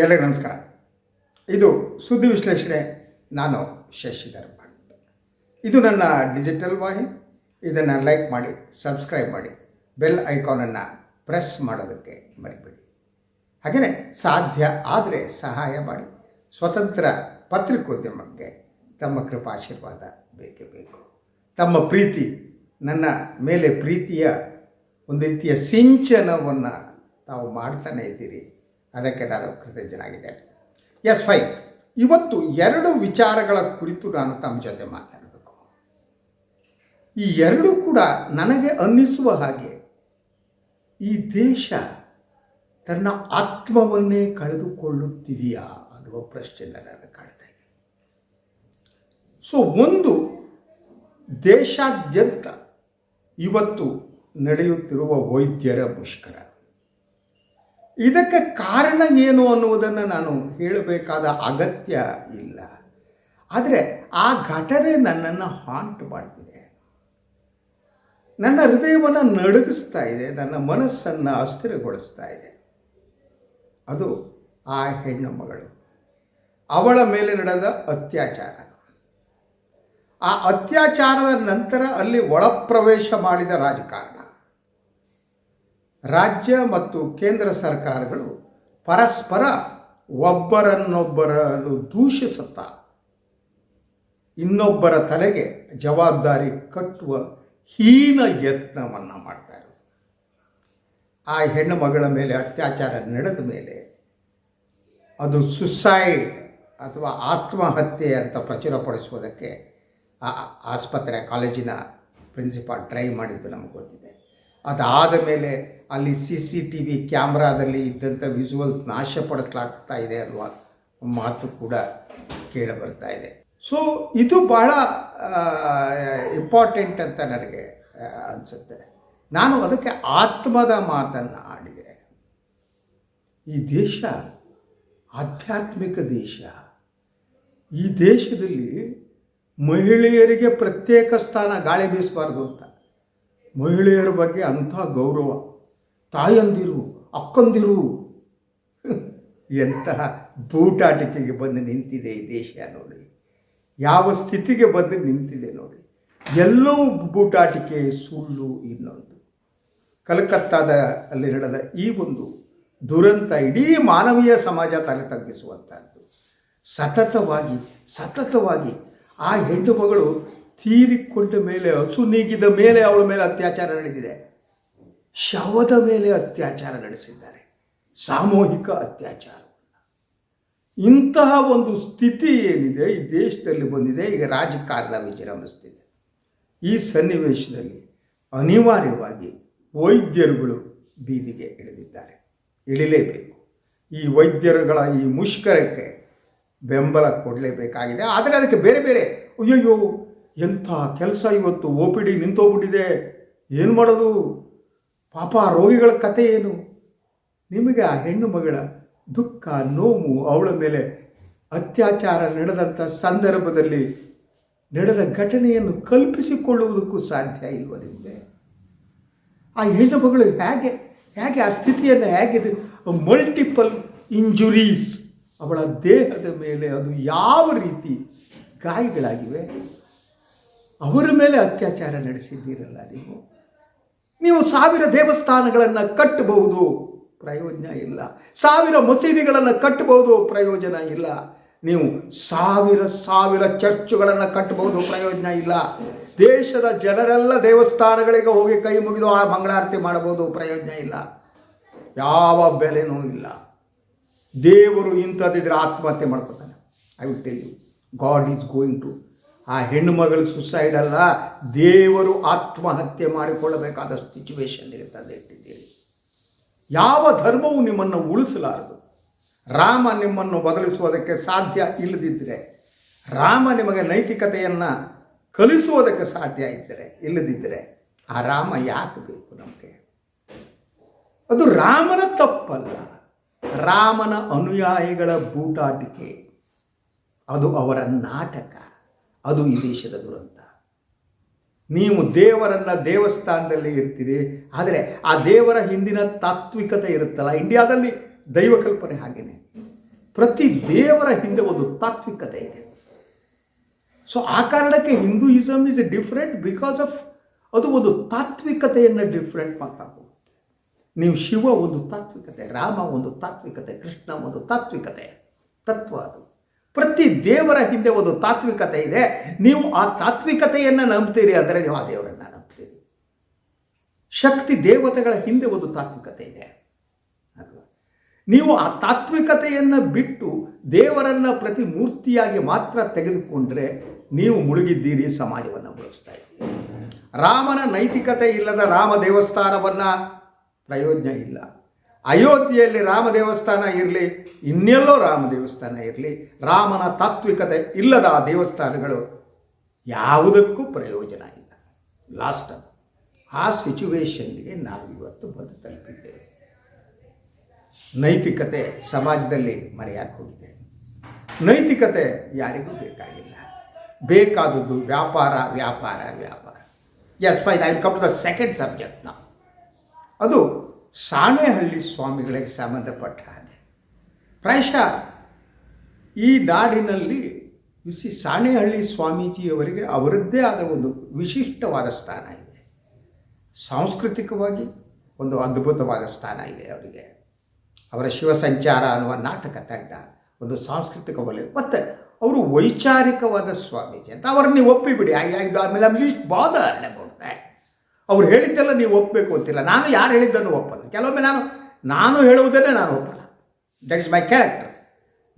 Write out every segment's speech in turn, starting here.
ಎಲ್ಲರಿಗೂ ನಮಸ್ಕಾರ. ಇದು ಸುದ್ದಿ ವಿಶ್ಲೇಷಣೆ. ನಾನು ಶಶಿಧರ್ ಭಟ್. ಇದು ನನ್ನ ಡಿಜಿಟಲ್ ವಾಹಿನಿ. ಇದನ್ನು ಲೈಕ್ ಮಾಡಿ, ಸಬ್ಸ್ಕ್ರೈಬ್ ಮಾಡಿ, ಬೆಲ್ ಐಕಾನನ್ನು ಪ್ರೆಸ್ ಮಾಡೋದಕ್ಕೆ ಮರಿಬೇಡಿ. ಹಾಗೆಯೇ ಸಾಧ್ಯ ಆದರೆ ಸಹಾಯ ಮಾಡಿ. ಸ್ವತಂತ್ರ ಪತ್ರಿಕೋದ್ಯಮಕ್ಕೆ ತಮ್ಮ ಕೃಪಾಶೀರ್ವಾದ ಬೇಕೇ ಬೇಕು. ತಮ್ಮ ಪ್ರೀತಿ, ನನ್ನ ಮೇಲೆ ಪ್ರೀತಿಯ ಒಂದು ರೀತಿಯ ಸಿಂಚನವನ್ನು ತಾವು ಮಾಡ್ತಾನೆ ಇದ್ದೀರಿ. ಅದಕ್ಕೆ ನಾನು ಕೃತಜ್ಞನಾಗಿದ್ದೇನೆ. ಎಸ್ ಫೈನ್ ಇವತ್ತು ಎರಡು ವಿಚಾರಗಳ ಕುರಿತು ನಾನು ತಮ್ಮ ಜೊತೆ ಮಾತಾಡಬೇಕು. ಈ ಎರಡೂ ಕೂಡ ನನಗೆ ಅನ್ನಿಸುವ ಹಾಗೆ ಈ ದೇಶ ತನ್ನ ಆತ್ಮವನ್ನೇ ಕಳೆದುಕೊಳ್ಳುತ್ತಿದೆಯಾ ಅನ್ನುವ ಪ್ರಶ್ನೆ ನಾನು ಕಾಣ್ತಾ ಇದೆ. ಸೊ ಒಂದು ದೇಶಾದ್ಯಂತ ಇವತ್ತು ನಡೆಯುತ್ತಿರುವ ವೈದ್ಯರ ಮುಷ್ಕರ. ಇದಕ್ಕೆ ಕಾರಣ ಏನು ಅನ್ನುವುದನ್ನು ನಾನು ಹೇಳಬೇಕಾದ ಅಗತ್ಯ ಇಲ್ಲ. ಆದರೆ ಆ ಘಟನೆ ನನ್ನನ್ನು ಹಾಂಟ್ ಮಾಡ್ತಿದೆ. ನನ್ನ ಹೃದಯವನ್ನು ನಡುಗಿಸ್ತಾ ಇದೆ, ನನ್ನ ಮನಸ್ಸನ್ನು ಅಸ್ಥಿರಗೊಳಿಸ್ತಾ ಇದೆ. ಅದು ಆ ಹೆಣ್ಣು ಮಗಳು. ಅವಳ ಮೇಲೆ ನಡೆದ ಅತ್ಯಾಚಾರ. ಆ ಅತ್ಯಾಚಾರದ ನಂತರ ಅಲ್ಲಿ ಒಳಪ್ರವೇಶ ಮಾಡಿದ ರಾಜಕಾರಣ. ರಾಜ್ಯ ಮತ್ತು ಕೇಂದ್ರ ಸರ್ಕಾರಗಳು ಪರಸ್ಪರ ಒಬ್ಬರನ್ನೊಬ್ಬರನ್ನು ದೂಷಿಸುತ್ತಾ ಇನ್ನೊಬ್ಬರ ತಲೆಗೆ ಜವಾಬ್ದಾರಿ ಕಟ್ಟುವ ಹೀನ ಯತ್ನವನ್ನು ಮಾಡ್ತಾ ಇರೋದು. ಆ ಹೆಣ್ಣು ಮಗಳ ಮೇಲೆ ಅತ್ಯಾಚಾರ ನಡೆದ ಮೇಲೆ ಅದು ಸುಸೈಡ್ ಅಥವಾ ಆತ್ಮಹತ್ಯೆ ಅಂತ ಪ್ರಚುರಪಡಿಸುವುದಕ್ಕೆ ಆ ಆಸ್ಪತ್ರೆ, ಕಾಲೇಜಿನ ಪ್ರಿನ್ಸಿಪಾಲ್ ಟ್ರೈ ಮಾಡಿದ್ದು ನಮಗೆ ಗೊತ್ತಿದೆ. ಅದಾದ ಮೇಲೆ ಅಲ್ಲಿ ಸಿ ಸಿ ಟಿ ವಿ ಕ್ಯಾಮ್ರಾದಲ್ಲಿ ಇದ್ದಂಥ ವಿಜುವಲ್ಸ್ ನಾಶಪಡಿಸಲಾಗ್ತಾ ಇದೆ ಅನ್ನುವ ಮಾತು ಕೂಡ ಕೇಳಿ ಬರ್ತಾ ಇದೆ. ಸೊ ಇದು ಬಹಳ ಇಂಪಾರ್ಟೆಂಟ್ ಅಂತ ನನಗೆ ಅನಿಸುತ್ತೆ. ನಾನು ಅದಕ್ಕೆ ಆತ್ಮದ ಮಾತನ್ನು ಆಡಿದೆ. ಈ ದೇಶ ಆಧ್ಯಾತ್ಮಿಕ ದೇಶ. ಈ ದೇಶದಲ್ಲಿ ಮಹಿಳೆಯರಿಗೆ ಪ್ರತ್ಯೇಕ ಸ್ಥಾನ ಗಾಳಿ ಬೀಸಬಾರ್ದು ಅಂತ. ಮಹಿಳೆಯರ ಬಗ್ಗೆ ಅಂಥ ಗೌರವ. ತಾಯಂದಿರು, ಅಕ್ಕಂದಿರು. ಎಂತಹ ಬೂಟಾಟಿಕೆಗೆ ಬಂದು ನಿಂತಿದೆ ಈ ದೇಶ ನೋಡಿ. ಯಾವ ಸ್ಥಿತಿಗೆ ಬಂದು ನಿಂತಿದೆ ನೋಡಿ. ಎಲ್ಲವೂ ಬೂಟಾಟಿಕೆ, ಸುಳ್ಳು ಇನ್ನೊಂದು. ಕಲ್ಕತ್ತಾದ ಅಲ್ಲಿ ನಡೆದ ಈ ಒಂದು ದುರಂತ ಇಡೀ ಮಾನವೀಯ ಸಮಾಜ ತಲೆ ತಗ್ಗಿಸುವಂಥದ್ದು ಸತತವಾಗಿ ಸತತವಾಗಿ ಆ ಹೆಣ್ಣು ಮಗಳು ತೀರಿಕೊಂಡ ಮೇಲೆ, ಹಸು ನೀಗಿದ ಮೇಲೆ ಅವಳ ಮೇಲೆ ಅತ್ಯಾಚಾರ ನಡೆದಿದೆ. ಶವದ ಮೇಲೆ ಅತ್ಯಾಚಾರ ನಡೆಸಿದ್ದಾರೆ. ಸಾಮೂಹಿಕ ಅತ್ಯಾಚಾರ ಇಂತಹ ಒಂದು ಸ್ಥಿತಿ ಏನಿದೆ, ಈ ದೇಶದಲ್ಲಿ ಬಂದಿದೆ, ಈಗ ರಾಜಕಾರಣ ವಿಜೃಂಭಿಸ್ತಿದೆ. ಈ ಸನ್ನಿವೇಶದಲ್ಲಿ ಅನಿವಾರ್ಯವಾಗಿ ವೈದ್ಯರುಗಳು ಬೀದಿಗೆ ಇಳಿದಿದ್ದಾರೆ. ಇಳಿಲೇಬೇಕು. ಈ ವೈದ್ಯರುಗಳ ಈ ಮುಷ್ಕರಕ್ಕೆ ಬೆಂಬಲ ಕೊಡಲೇಬೇಕಾಗಿದೆ. ಆದರೆ ಅದಕ್ಕೆ ಬೇರೆ ಬೇರೆ, ಅಯ್ಯಯ್ಯೋ ಎಂಥ ಕೆಲಸ ಇವತ್ತು? ಒ ಪಿ ಡಿ ನಿಂತೋಗ್ಬಿಟ್ಟಿದೆ. ಏನು ಮಾಡೋದು? ಪಾಪ ರೋಗಿಗಳ ಕತೆ ಏನು? ನಿಮಗೆ ಆ ಹೆಣ್ಣು ಮಗಳ ದುಃಖ, ನೋವು ಅವಳ ಮೇಲೆ ಅತ್ಯಾಚಾರ ನಡೆದಂಥ ಸಂದರ್ಭದಲ್ಲಿ ನಡೆದ ಘಟನೆಯನ್ನು ಕಲ್ಪಿಸಿಕೊಳ್ಳುವುದಕ್ಕೂ ಸಾಧ್ಯ ಇಲ್ವ ನಿಮಗೆ? ಆ ಹೆಣ್ಣು ಮಗಳು ಹೇಗೆ ಹೇಗೆ ಆ ಸ್ಥಿತಿಯನ್ನು ಹೇಗೆ ಮಲ್ಟಿಪಲ್ ಇಂಜುರೀಸ್ ಅವಳ ದೇಹದ ಮೇಲೆ ಅದು ಯಾವ ರೀತಿ ಗಾಯಗಳಾಗಿವೆ? ಅವರ ಮೇಲೆ ಅತ್ಯಾಚಾರ ನಡೆಸಿದ್ದೀರಲ್ಲ ನೀವು? ನೀವು ಸಾವಿರ ದೇವಸ್ಥಾನಗಳನ್ನು ಕಟ್ಟಬಹುದು, ಪ್ರಯೋಜನ ಇಲ್ಲ. ಸಾವಿರ ಮಸೀದಿಗಳನ್ನು ಕಟ್ಟಬಹುದು, ಪ್ರಯೋಜನ ಇಲ್ಲ. ನೀವು ಸಾವಿರ ಸಾವಿರ ಚರ್ಚುಗಳನ್ನು ಕಟ್ಟಬಹುದು, ಪ್ರಯೋಜನ ಇಲ್ಲ. ದೇಶದ ಜನರೆಲ್ಲ ದೇವಸ್ಥಾನಗಳಿಗೆ ಹೋಗಿ ಕೈ ಮುಗಿದು ಆ ಮಂಗಳಾರತಿ ಮಾಡಬಹುದು, ಪ್ರಯೋಜನ ಇಲ್ಲ. ಯಾವ ಬೆಲೆನೂ ಇಲ್ಲ. ದೇವರು ಇಂಥದ್ದಿದ್ರೆ ಆತ್ಮಹತ್ಯೆ ಮಾಡ್ಕೋತಾನೆ. I will tell you God is going to ಆ ಹೆಣ್ಣು ಮಗಳು ಸುಸೈಡ್ ಅಲ್ಲ, ದೇವರು ಆತ್ಮಹತ್ಯೆ ಮಾಡಿಕೊಳ್ಳಬೇಕಾದ ಸಿಚುವೇಶನ್ಗೆ ತಂದಿಟ್ಟಿದ್ದೀರಿ ಯಾವ ಧರ್ಮವು ನಿಮ್ಮನ್ನು ಉಳಿಸಲಾರದು? ರಾಮ ನಿಮ್ಮನ್ನು ಬದಲಿಸುವುದಕ್ಕೆ ಸಾಧ್ಯ ಇಲ್ಲದಿದ್ದರೆ ರಾಮ ನಿಮಗೆ ನೈತಿಕತೆಯನ್ನು ಕಲಿಸುವುದಕ್ಕೆ ಸಾಧ್ಯ ಇದ್ದರೆ ಇಲ್ಲದಿದ್ದರೆ ಆ ರಾಮ ಯಾಕೆ ಬೇಕು ನಮಗೆ? ಅದು ರಾಮನ ತಪ್ಪಲ್ಲ. ರಾಮನ ಅನುಯಾಯಿಗಳ ಬೂಟಾಟಿಕೆ, ಅದು ಅವರ ನಾಟಕ. ಅದು ಈ ದೇಶದ ದುರಂತ. ನೀವು ದೇವರನ್ನು ದೇವಸ್ಥಾನದಲ್ಲಿ ಇರ್ತೀರಿ, ಆದರೆ ಆ ದೇವರ ಹಿಂದಿನ ತಾತ್ವಿಕತೆ ಇರುತ್ತಲ್ಲ, ಇಂಡಿಯಾದಲ್ಲಿ ದೈವ ಕಲ್ಪನೆ ಹಾಗೇನೆ. ಪ್ರತಿ ದೇವರ ಹಿಂದೆ ಒಂದು ತಾತ್ವಿಕತೆ ಇದೆ. ಸೊ ಆ ಕಾರಣಕ್ಕೆ Hinduism is different because of ಅದು ಒಂದು ತಾತ್ವಿಕತೆಯನ್ನು ಡಿಫ್ರೆಂಟ್ ಮಾಡ್ತಾ ಹೋಗುತ್ತೆ. ನೀವು ಶಿವ ಒಂದು ತಾತ್ವಿಕತೆ, ರಾಮ ಒಂದು ತಾತ್ವಿಕತೆ, ಕೃಷ್ಣ ಒಂದು ತಾತ್ವಿಕತೆ, ತತ್ವ ಅದು. ಪ್ರತಿ ದೇವರ ಹಿಂದೆ ಒಂದು ತಾತ್ವಿಕತೆ ಇದೆ. ನೀವು ಆ ತಾತ್ವಿಕತೆಯನ್ನು ನಂಬ್ತೀರಿ ಅಂದರೆ ನೀವು ಆ ದೇವರನ್ನು ನಂಬ್ತೀರಿ. ಶಕ್ತಿ ದೇವತೆಗಳ ಹಿಂದೆ ಒಂದು ತಾತ್ವಿಕತೆ ಇದೆ. ಅಲ್ವಾ? ನೀವು ಆ ತಾತ್ವಿಕತೆಯನ್ನು ಬಿಟ್ಟು ದೇವರನ್ನು ಪ್ರತಿ ಮೂರ್ತಿಯಾಗಿ ಮಾತ್ರ ತೆಗೆದುಕೊಂಡ್ರೆ ನೀವು ಮುಳುಗಿದ್ದೀರಿ, ಸಮಾಜವನ್ನು ಮುಳುಗಿಸ್ತಾ ಇದ್ದೀರಿ. ರಾಮನ ನೈತಿಕತೆ ಇಲ್ಲದ ರಾಮ ದೇವಸ್ಥಾನವನ್ನು ಪ್ರಯೋಜನ ಇಲ್ಲ. ಅಯೋಧ್ಯೆಯಲ್ಲಿ ರಾಮ ದೇವಸ್ಥಾನ ಇರಲಿ, ಇನ್ನೆಲ್ಲೋ ರಾಮ ದೇವಸ್ಥಾನ ಇರಲಿ, ರಾಮನ ತಾತ್ವಿಕತೆ ಇಲ್ಲದ ಆ ದೇವಸ್ಥಾನಗಳು ಯಾವುದಕ್ಕೂ ಪ್ರಯೋಜನ ಇಲ್ಲ. ಲಾಸ್ಟ್ ಆ ಸಿಚುವೇಶನ್ಗೆ ನಾವಿವತ್ತು ಬಂದು ತಲುಪಿದ್ದೇವೆ. ನೈತಿಕತೆ ಸಮಾಜದಲ್ಲಿ ಮರೆಯಾಗಿ ಹೋಗಿದೆ. ನೈತಿಕತೆ ಯಾರಿಗೂ ಬೇಕಾಗಿಲ್ಲ. ಬೇಕಾದದ್ದು ವ್ಯಾಪಾರ ವ್ಯಾಪಾರ ವ್ಯಾಪಾರ. Yes fine I come to the second subject ನಾ ಅದು ಸಾಣೆಹಳ್ಳಿ ಸ್ವಾಮಿಗಳಿಗೆ ಸಂಬಂಧಪಟ್ಟ ಹಾಗೆ. ಪ್ರಾಯಶಃ ಈ ನಾಡಿನಲ್ಲಿ ಸಿ ಸಾಣೆಹಳ್ಳಿ ಸ್ವಾಮೀಜಿಯವರಿಗೆ ಅವರದ್ದೇ ಆದ ಒಂದು ವಿಶಿಷ್ಟವಾದ ಸ್ಥಾನ ಇದೆ. ಸಾಂಸ್ಕೃತಿಕವಾಗಿ ಒಂದು ಅದ್ಭುತವಾದ ಸ್ಥಾನ ಇದೆ ಅವರಿಗೆ. ಅವರ ಶಿವಸಂಚಾರ ಅನ್ನುವ ನಾಟಕ ತಂಡ, ಒಂದು ಸಾಂಸ್ಕೃತಿಕ ವಲಯ. ಮತ್ತು ಅವರು ವೈಚಾರಿಕವಾದ ಸ್ವಾಮೀಜಿ ಅಂತ ಅವರನ್ನು ಒಪ್ಪಿಬಿಡಿ. ಐ ಐ ಆಮೇಲೆ ಬಾದರ್ ಅವ್ರು ಹೇಳಿದ್ದೆಲ್ಲ ನೀವು ಒಪ್ಪಬೇಕು ಅಂತಿಲ್ಲ. ನಾನು ಯಾರು ಹೇಳಿದ್ದನ್ನು ಒಪ್ಪಲ್ಲ. ಕೆಲವೊಮ್ಮೆ ನಾನು ನಾನು ಹೇಳುವುದನ್ನೇ ನಾನು ಒಪ್ಪಲ್ಲ. ದಟ್ ಇಸ್ ಮೈ ಕ್ಯಾರೆಕ್ಟರ್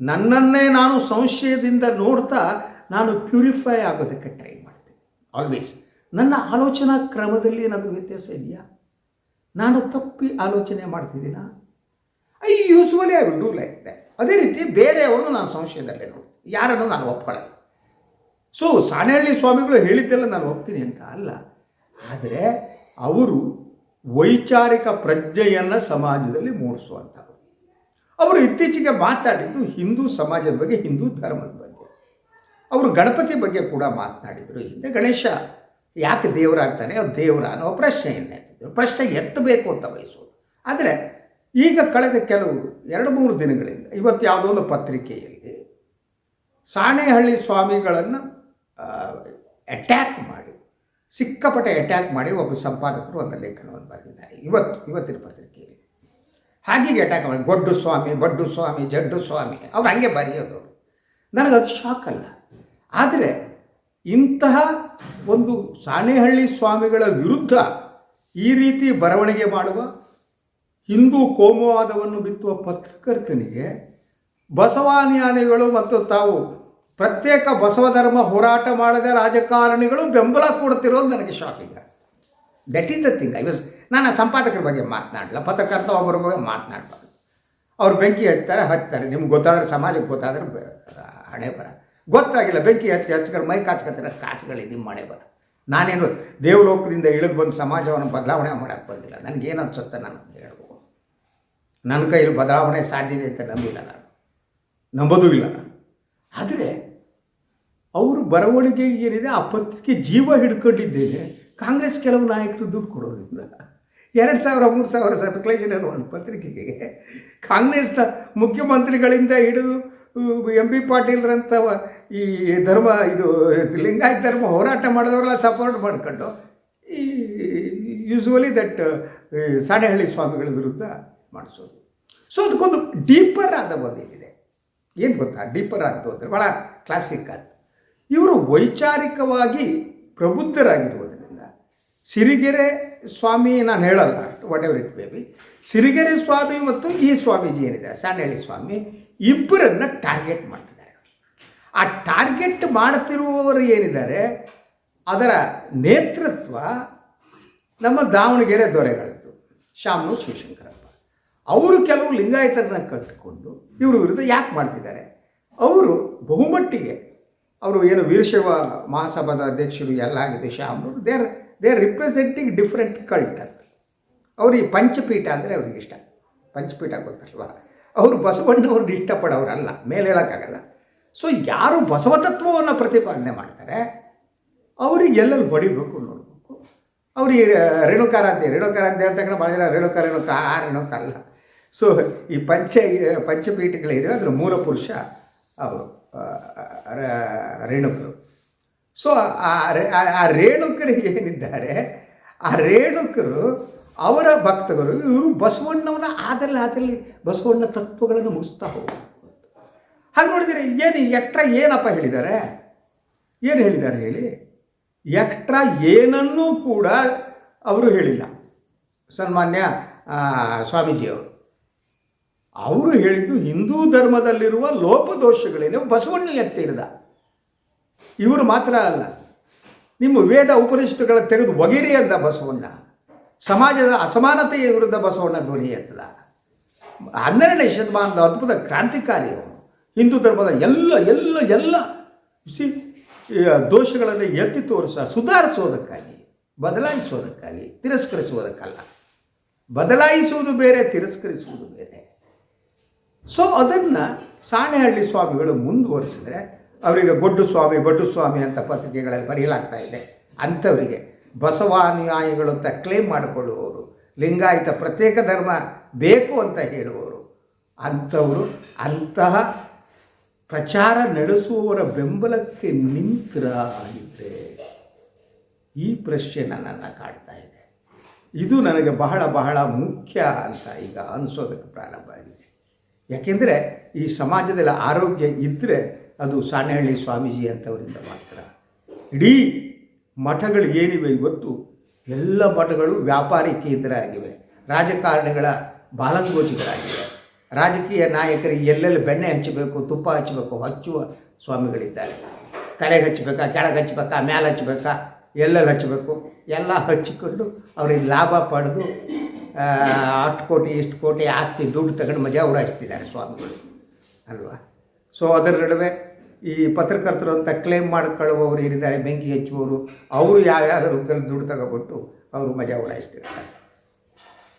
ನನ್ನನ್ನೇ ನಾನು ಸಂಶಯದಿಂದ ನೋಡ್ತಾ ನಾನು ಪ್ಯೂರಿಫೈ ಆಗೋದಕ್ಕೆ ಟ್ರೈ ಮಾಡ್ತೀನಿ. ಆಲ್ವೇಸ್ ನನ್ನ ಆಲೋಚನಾ ಕ್ರಮದಲ್ಲಿ ಏನಾದರೂ ವ್ಯತ್ಯಾಸ ಇದೆಯಾ? ನಾನು ತಪ್ಪಿ ಆಲೋಚನೆ ಮಾಡ್ತಿದ್ದೀನಾ? I usually I will do like that ಅದೇ ರೀತಿ ಬೇರೆಯವ್ರನ್ನು ನಾನು ಸಂಶಯದಲ್ಲೇ ನೋಡ್ತೀನಿ. ಯಾರನ್ನು ನಾನು ಒಪ್ಕೊಳ್ಳಲ್ಲ. ಸೊ ಸಾಣೆಹಳ್ಳಿ ಸ್ವಾಮಿಗಳು ಹೇಳಿದ್ದೆಲ್ಲ ನಾನು ಒಪ್ತೀನಿ ಅಂತ ಅಲ್ಲ. ಆದರೆ ಅವರು ವೈಚಾರಿಕ ಪ್ರಜ್ಞೆಯನ್ನು ಸಮಾಜದಲ್ಲಿ ಮೂಡಿಸುವಂಥವ್ರು. ಅವರು ಇತ್ತೀಚೆಗೆ ಮಾತಾಡಿದ್ದು ಹಿಂದೂ ಸಮಾಜದ ಬಗ್ಗೆ, ಹಿಂದೂ ಧರ್ಮದ ಬಗ್ಗೆ. ಅವರು ಗಣಪತಿ ಬಗ್ಗೆ ಕೂಡ ಮಾತನಾಡಿದರು ಹಿಂದೆ ಗಣೇಶ ಯಾಕೆ ದೇವರಾಗ್ತಾನೆ, ಅವ್ರು ದೇವರ ಅನ್ನೋ ಪ್ರಶ್ನೆಯನ್ನು ಎತ್ತಿದ್ರು ಪ್ರಶ್ನೆ ಎತ್ತಬೇಕು ಅಂತ ಬಯಸೋದು. ಆದರೆ ಈಗ ಕಳೆದ ಕೆಲವು ಎರಡು ಮೂರು ದಿನಗಳಿಂದ ಇವತ್ತು ಯಾವುದೋ ಒಂದು ಪತ್ರಿಕೆಯಲ್ಲಿ ಸಾಣೆಹಳ್ಳಿ ಸ್ವಾಮಿಗಳನ್ನು ಅಟ್ಯಾಕ್ ಮಾಡಿ ಸಿಕ್ಕಾಪಟ್ಟೆ ಅಟ್ಯಾಕ್ ಮಾಡಿ ಒಬ್ಬ ಸಂಪಾದಕರು ಒಂದು ಲೇಖನವನ್ನು ಬರೆದಿದ್ದಾರೆ. ಇವತ್ತು, ಇವತ್ತಿನ ಪತ್ರಿಕೆಯಲ್ಲಿ. ಹಾಗೆ ಅಟ್ಯಾಕ್ ಮಾಡಿ, ಗೊಡ್ಡು ಸ್ವಾಮಿ, ಬಡ್ಡು ಸ್ವಾಮಿ, ಜಡ್ಡು ಸ್ವಾಮಿ ಅವ್ರು ಹಂಗೆ ಬರೆಯೋದು. ನನಗದು ಶಾಕ್ ಅಲ್ಲ. ಆದರೆ ಇಂತಹ ಒಂದು ಸಾಣೆಹಳ್ಳಿ ಸ್ವಾಮಿಗಳ ವಿರುದ್ಧ ಈ ರೀತಿ ಬರವಣಿಗೆ ಮಾಡುವ ಹಿಂದೂ ಕೋಮುವಾದವನ್ನು ಬಿತ್ತುವ ಪತ್ರಕರ್ತನಿಗೆ ಬಸವಾನ್ಯಾನಿಗಳು ಮತ್ತು ತಾವು ಪ್ರತ್ಯೇಕ ಬಸವ ಧರ್ಮ ಹೋರಾಟ ಮಾಡಿದ ರಾಜಕಾರಣಿಗಳು ಬೆಂಬಲ ಕೊಡ್ತಿರೋದು ನನಗೆ shocking that is the thing I was ನಾನು ಸಂಪಾದಕರ ಬಗ್ಗೆ ಮಾತನಾಡಲ್ಲ ಪತ್ರಕರ್ತ ಒಬ್ಬರ ಬಗ್ಗೆ ಮಾತನಾಡಬಾರ್ದು ಅವ್ರು ಬೆಂಕಿ ಹಚ್ತಾರೆ ಹಚ್ತಾರೆ ನಿಮ್ಗೆ ಗೊತ್ತಾದ್ರೆ, ಸಮಾಜಕ್ಕೆ ಗೊತ್ತಾದ್ರೆ ಹಣೆ ಬರ. ಗೊತ್ತಾಗಿಲ್ಲ, ಬೆಂಕಿ ಹಚ್ಚಿ ಹಚ್ಕೊಂಡು ಮೈ ಕಾಚ್ಕೊತಾರೆ ಕಾಚ್ಗಳಿ ನಿಮ್ಮ ಹಣೆ ಬರ. ನಾನೇನು ದೇವಲೋಕದಿಂದ ಇಳಿದು ಬಂದು ಸಮಾಜವನ್ನು ಬದಲಾವಣೆ ಮಾಡೋಕ್ಕೆ ಬಂದಿಲ್ಲ. ನನಗೇನು ಅನ್ಸುತ್ತೆ ನಾನು ಅಂತ ಹೇಳ್ಬೋದು. ನನ್ನ ಕೈಯಲ್ಲಿ ಬದಲಾವಣೆ ಸಾಧ್ಯತೆ ಅಂತ ನಂಬಿಲ್ಲ ನಾನು. ನಂಬೋದೂ ಇಲ್ಲ ನಾನು. ಆದರೆ ಅವರು ಬರವಣಿಗೆ ಏನಿದೆ, ಆ ಪತ್ರಿಕೆ ಜೀವ ಹಿಡ್ಕೊಂಡಿದ್ದೇನೆ. ಕಾಂಗ್ರೆಸ್ ಕೆಲವು ನಾಯಕರು ದುಡ್ಡು ಕೊಡೋದ್ರಿಂದ. ಎರಡು ಸಾವಿರ, ಮೂರು ಸಾವಿರ ಸರ್ಕ್ಯುಲೇಷನ್ ಅನ್ನೋ ಒಂದು ಪತ್ರಿಕೆಗೆ. ಕಾಂಗ್ರೆಸ್ನ ಮುಖ್ಯಮಂತ್ರಿಗಳಿಂದ ಹಿಡಿದು ಎಂ ಬಿ ಪಾಟೀಲ್ರಂಥ ಈ ಧರ್ಮ, ಇದು, ಲಿಂಗಾಯತ ಧರ್ಮ ಹೋರಾಟ ಮಾಡಿದವರೆಲ್ಲ ಸಪೋರ್ಟ್ ಮಾಡ್ಕೊಂಡು, ಈ ಯೂಸ್ವಲಿ ದಟ್ ಸಾಣೆಹಳ್ಳಿ ಸ್ವಾಮಿಗಳ ವಿರುದ್ಧ ಮಾಡಿಸೋದು. ಸೊ ಅದಕ್ಕೊಂದು ಡೀಪರ್ ಆದ ಒಂದು ಏನಿದೆ. ಏನು ಗೊತ್ತಾ? ಡೀಪರ್ ಆಯಿತು ಅಂದರೆ ಭಾಳ ಕ್ಲಾಸಿಕ್ ಆದ್ದು. ಇವರು ವೈಚಾರಿಕವಾಗಿ ಪ್ರಬುದ್ಧರಾಗಿರುವುದರಿಂದ, ಸಿರಿಗೆರೆ ಸ್ವಾಮಿ ನಾನು ಹೇಳಲ್ಲ whatever it baby Sirigere Swami ಮತ್ತು ಈ ಸ್ವಾಮೀಜಿ ಏನಿದ್ದಾರೆ ಸಾಣೆಹಳ್ಳಿ ಸ್ವಾಮಿ ಇಬ್ಬರನ್ನು ಟಾರ್ಗೆಟ್ ಮಾಡ್ತಿದ್ದಾರೆ. ಆ ಟಾರ್ಗೆಟ್ ಮಾಡ್ತಿರುವವರು ಏನಿದ್ದಾರೆ, ಅದರ ನೇತೃತ್ವ ನಮ್ಮ ದಾವಣಗೆರೆ ದೊರೆಗಳದ್ದು ಶಾಮನೂರು ಶಿವಶಂಕರಪ್ಪ. ಅವರು ಕೆಲವು ಲಿಂಗಾಯತರನ್ನ ಕಟ್ಟಿಕೊಂಡು ಇವರು ವಿರುದ್ಧ ಯಾಕೆ ಮಾಡ್ತಿದ್ದಾರೆ? ಅವರು ಬಹುಮಟ್ಟಿಗೆ ಅವರು ಏನು ವೀರಶೈವ ಮಹಾಸಭಾದ ಅಧ್ಯಕ್ಷರು ಎಲ್ಲ ಆಗಿದೆ are they are representing different cult ಅಂತ. ಅವರು ಈ ಪಂಚಪೀಠ ಅಂದರೆ ಅವ್ರಿಗೆ ಇಷ್ಟ. ಪಂಚಪೀಠ ಗೊತ್ತಲ್ವ? ಅವರು ಬಸವಣ್ಣವ್ರನ್ನ ಇಷ್ಟಪಡೋರಲ್ಲ, ಮೇಲೆ ಹೇಳೋಕ್ಕಾಗಲ್ಲ. ಸೊ ಯಾರು ಬಸವತತ್ವವನ್ನು ಪ್ರತಿಪಾದನೆ ಮಾಡ್ತಾರೆ, ಅವ್ರಿಗೆ ಎಲ್ಲೆಲ್ಲಿ ಹೊಡಿಬೇಕು ನೋಡಬೇಕು. ಅವ್ರಿಗೆ ರೇಣುಕಾರ ರೇಣುಕಾರಾಧ್ಯ ಅಂತ ಭಾಳ ಮಾಡಿದ್ರೆ ರೇಣುಕ ರೇಣುಕ, ಆ, ರೇಣುಕ ಅಲ್ಲ. ಸೊ ಈ ಪಂಚ ಪಂಚಪೀಠಗಳಿವೆ ಅದರ ಮೂಲ ಪುರುಷ ಅವರು ರೇಣುಕರು. ಸೊ ಆ ರೇಣುಕರು ಏನಿದ್ದಾರೆ, ಆ ರೇಣುಕರು ಅವರ ಭಕ್ತಗಳು, ಇವರು ಬಸವಣ್ಣವನ್ನ ಆದಲ್ಲಿ ಆದಲ್ಲಿ ಬಸವಣ್ಣ ತತ್ವಗಳನ್ನು ಮುಗಿಸ್ತಾ ಹೋಗ್ತಾರೆ ಹಾಗೆ ನೋಡಿದರೆ ಏನು ಎಕ್ಟ್ರ ಏನಪ್ಪ ಹೇಳಿದ್ದಾರೆ? ಏನು ಹೇಳಿದ್ದಾರೆ ಹೇಳಿ? ಎಕ್ಟ್ರ ಏನನ್ನೂ ಕೂಡ ಅವರು ಹೇಳಿಲ್ಲ. ಸನ್ಮಾನ್ಯ ಸ್ವಾಮೀಜಿಯವರು. ಅವರು ಹೇಳಿದ್ದು ಹಿಂದೂ ಧರ್ಮದಲ್ಲಿರುವ ಲೋಪದೋಷಗಳೇನು ಬಸವಣ್ಣ ಎತ್ತಿ ಹಿಡ್ದ. ಇವರು ಮಾತ್ರ ಅಲ್ಲ, ನಿಮ್ಮ ವೇದ ಉಪನಿಷತ್ತುಗಳ ತೆಗೆದು ಒಗಿರಿ ಅಂದ ಬಸವಣ್ಣ. ಸಮಾಜದ ಅಸಮಾನತೆಯ ವಿರುದ್ಧ ಬಸವಣ್ಣ ಧ್ವನಿ ಎತ್ತದ. ಹನ್ನೆರಡನೇ ಶತಮಾನದ ಅದ್ಭುತ ಕ್ರಾಂತಿಕಾರಿ ಅವನು. ಹಿಂದೂ ಧರ್ಮದ ಎಲ್ಲ ಎಲ್ಲ ಎಲ್ಲ ಸಿ ದೋಷಗಳನ್ನು ಎತ್ತಿ ತೋರಿಸ, ಸುಧಾರಿಸೋದಕ್ಕಾಗಿ, ಬದಲಾಯಿಸೋದಕ್ಕಾಗಿ, ತಿರಸ್ಕರಿಸುವುದಕ್ಕಲ್ಲ. ಬದಲಾಯಿಸುವುದು ಬೇರೆ, ತಿರಸ್ಕರಿಸುವುದು ಬೇರೆ. ಸೊ ಅದನ್ನು ಸಾಣೆಹಳ್ಳಿ ಸ್ವಾಮಿಗಳು ಮುಂದುವರಿಸಿದ್ರೆ ಅವರಿಗೆ ಗೊಡ್ಡು ಸ್ವಾಮಿ ಬಡ್ಡು ಸ್ವಾಮಿ ಅಂತ ಪತ್ರಿಕೆಗಳಲ್ಲಿ ಬರೆಯಲಾಗ್ತಾ ಇದೆ. ಅಂಥವರಿಗೆ ಬಸವಾನುಯಾಯಿಗಳು ಅಂತ ಕ್ಲೇಮ್ ಮಾಡಿಕೊಳ್ಳುವವರು, ಲಿಂಗಾಯತ ಪ್ರತ್ಯೇಕ ಧರ್ಮ ಬೇಕು ಅಂತ ಹೇಳುವವರು, ಅಂಥವರು ಅಂತಹ ಪ್ರಚಾರ ನಡೆಸುವವರ ಬೆಂಬಲಕ್ಕೆ ನಿಂತರ ಆಗಿದ್ದರೆ ಈ ಪ್ರಶ್ನೆ ನನ್ನನ್ನು ಕಾಡ್ತಾ ಇದೆ. ಇದು ನನಗೆ ಬಹಳ ಬಹಳ ಮುಖ್ಯ ಅಂತ ಈಗ ಅನಿಸೋದಕ್ಕೆ ಪ್ರಾರಂಭ ಆಗಿದೆ. ಯಾಕೆಂದರೆ ಈ ಸಮಾಜದಲ್ಲಿ ಆರೋಗ್ಯ ಇದ್ದರೆ ಅದು ಸಾಣೆಹಳ್ಳಿ ಸ್ವಾಮೀಜಿ ಅಂಥವರಿಂದ ಮಾತ್ರ. ಇಡೀ ಮಠಗಳು ಏನಿವೆ ಇವತ್ತು, ಎಲ್ಲ ಮಠಗಳು ವ್ಯಾಪಾರಿ ಕೇಂದ್ರ ಆಗಿವೆ ರಾಜಕಾರಣಿಗಳ ಬಾಲಂಗೋಚಿಗಳಾಗಿವೆ ರಾಜಕೀಯ ನಾಯಕರಿಗೆ ಎಲ್ಲೆಲ್ಲಿ ಬೆಣ್ಣೆ ಹಚ್ಚಬೇಕು, ತುಪ್ಪ ಹಚ್ಚಬೇಕು, ಹಚ್ಚುವ ಸ್ವಾಮಿಗಳಿದ್ದಾರೆ. ತಲೆಗೆ ಹಚ್ಚಬೇಕಾ, ಕೆಳಗೆ ಹಚ್ಚಬೇಕಾ ಮೇಲೆ ಹಚ್ಚಬೇಕಾ, ಎಲ್ಲೆಲ್ಲಿ ಹಚ್ಚಬೇಕು, ಎಲ್ಲ ಹಚ್ಚಿಕೊಂಡು ಅವ್ರಿಗೆ ಲಾಭ ಪಡೆದು ಅಷ್ಟು ಕೋಟಿ, ಇಷ್ಟು ಕೋಟಿ ಆಸ್ತಿ, ದುಡ್ಡು ತಗೊಂಡು ಮಜಾ ಉಡಾಯಿಸ್ತಿದ್ದಾರೆ ಸ್ವಾಮಿಗಳು, ಅಲ್ವಾ? ಸೊ ಅದರ ನಡುವೆ ಈ ಪತ್ರಕರ್ತರು ಅಂತ ಕ್ಲೇಮ್ ಮಾಡ್ಕೊಳ್ಳುವವರು ಏನಿದ್ದಾರೆ, ಬೆಂಕಿ ಹೆಚ್ಚುವವರು, ಅವರು ಯಾವ್ಯಾವ ರೂಪದಲ್ಲಿ ದುಡ್ಡು ತಗೊಬಿಟ್ಟು ಅವರು ಮಜಾ ಉಡಾಯಿಸ್ತಿರ್ತಾರೆ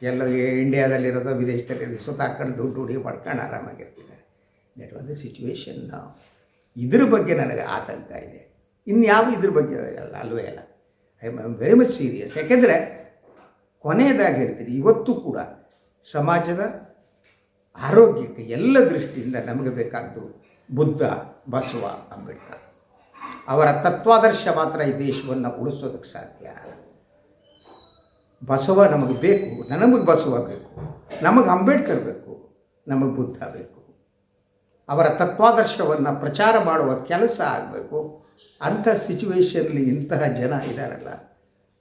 ಎಲ್ಲ ಇಂಡಿಯಾದಲ್ಲಿರೋದು ವಿದೇಶದಲ್ಲಿರೋದು ವಿದೇಶದಲ್ಲಿ ಸುತ್ತಾಕೊಂಡು ದುಡ್ಡು ಹುಡಿ ಮಾಡ್ಕೊಂಡು ಆರಾಮಾಗಿರ್ತಿದ್ದಾರೆ. ದಟ್ ವಾಸ್ ದ ಸಿಚುವೇಶನ್ ನಾವು ಇದ್ರ ಬಗ್ಗೆ ನನಗೆ ಆತಂಕ ಇದೆ. ಇನ್ಯಾವ ಇದ್ರ ಬಗ್ಗೆ ಅಲ್ಲ, ಅಲ್ವೇ ಅಲ್ಲ. I am very much serious ಯಾಕೆಂದರೆ ಕೊನೆಯದಾಗಿ ಹೇಳ್ತೀನಿ, ಇವತ್ತು ಕೂಡ ಸಮಾಜದ ಆರೋಗ್ಯಕ್ಕೆ ಎಲ್ಲ ದೃಷ್ಟಿಯಿಂದ ನಮಗೆ ಬೇಕಾದ್ದು ಬುದ್ಧ, ಬಸವ, ಅಂಬೇಡ್ಕರ್. ಅವರ ತತ್ವಾದರ್ಶ ಮಾತ್ರ ಈ ದೇಶವನ್ನು ಉಳಿಸೋದಕ್ಕೆ ಸಾಧ್ಯ. ಬಸವ ನಮಗೆ ಬೇಕು ನಮಗೆ ಬಸವ ಬೇಕು, ನಮಗೆ ಅಂಬೇಡ್ಕರ್ ಬೇಕು, ನಮಗೆ ಬುದ್ಧ ಬೇಕು. ಅವರ ತತ್ವಾದರ್ಶವನ್ನು ಪ್ರಚಾರ ಮಾಡುವ ಕೆಲಸ ಆಗಬೇಕು. ಅಂಥ ಸಿಚುವೇಶನ್ನಲ್ಲಿ ಇಂತಹ ಜನ ಇದ್ದಾರಲ್ಲ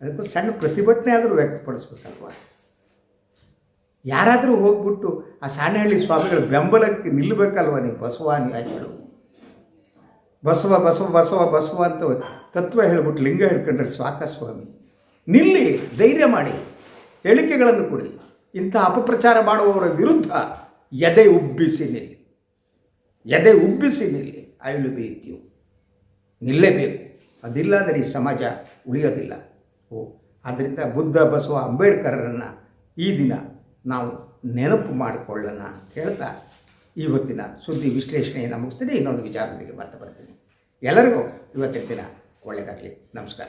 ಅದಕ್ಕೊಂದು ಸಣ್ಣ ಪ್ರತಿಭಟನೆ ಆದರೂ ವ್ಯಕ್ತಪಡಿಸ್ಬೇಕಲ್ವ? ಯಾರಾದರೂ ಹೋಗ್ಬಿಟ್ಟು ಆ ಸಾಣೆಹಳ್ಳಿ ಸ್ವಾಮಿಗಳ ಬೆಂಬಲಕ್ಕೆ ನಿಲ್ಲಬೇಕಲ್ವ ನೀವು ಬಸವಾನುಯಾಯಿಗಳು ಬಸವ ಬಸವ ಬಸವ ಬಸವ ಅಂತ ತತ್ವ ಹೇಳ್ಬಿಟ್ಟು ಲಿಂಗ ಹೇಳ್ಕೊಂಡ್ರೆ ಸಾಕ ಸ್ವಾಮಿ? ನಿಲ್ಲಿ, ಧೈರ್ಯ ಮಾಡಿ, ಹೇಳಿಕೆಗಳನ್ನು ಕೊಡಿ. ಇಂಥ ಅಪಪ್ರಚಾರ ಮಾಡುವವರ ವಿರುದ್ಧ ಎದೆ ಉಬ್ಬಿಸಿ ನಿಲ್ಲಿ. ಎದೆ ಉಬ್ಬಿಸಿ ನಿಲ್ಲಿ I'll will be with you ನಿಲ್ಲೇಬೇಕು. ಅದಿಲ್ಲ ಅಂದರೆ ಈ ಸಮಾಜ ಉಳಿಯೋದಿಲ್ಲ. ಆದ್ದರಿಂದ ಬುದ್ಧ ಬಸವ ಅಂಬೇಡ್ಕರರನ್ನು ಈ ದಿನ ನಾವು ನೆನಪು ಮಾಡಿಕೊಳ್ಳೋಣ ಅಂತ ಹೇಳ್ತಾ ಇವತ್ತಿನ ಸುದ್ದಿ ವಿಶ್ಲೇಷಣೆಯನ್ನು ಮುಗಿಸ್ತೀನಿ. ಇನ್ನೊಂದು ವಿಚಾರದೊಂದಿಗೆ ಮತ್ತೆ ಬರ್ತೀನಿ. ಎಲ್ಲರಿಗೂ ಇವತ್ತಿನ ದಿನ ಒಳ್ಳೆಯದಾಗಲಿ ನಮಸ್ಕಾರ.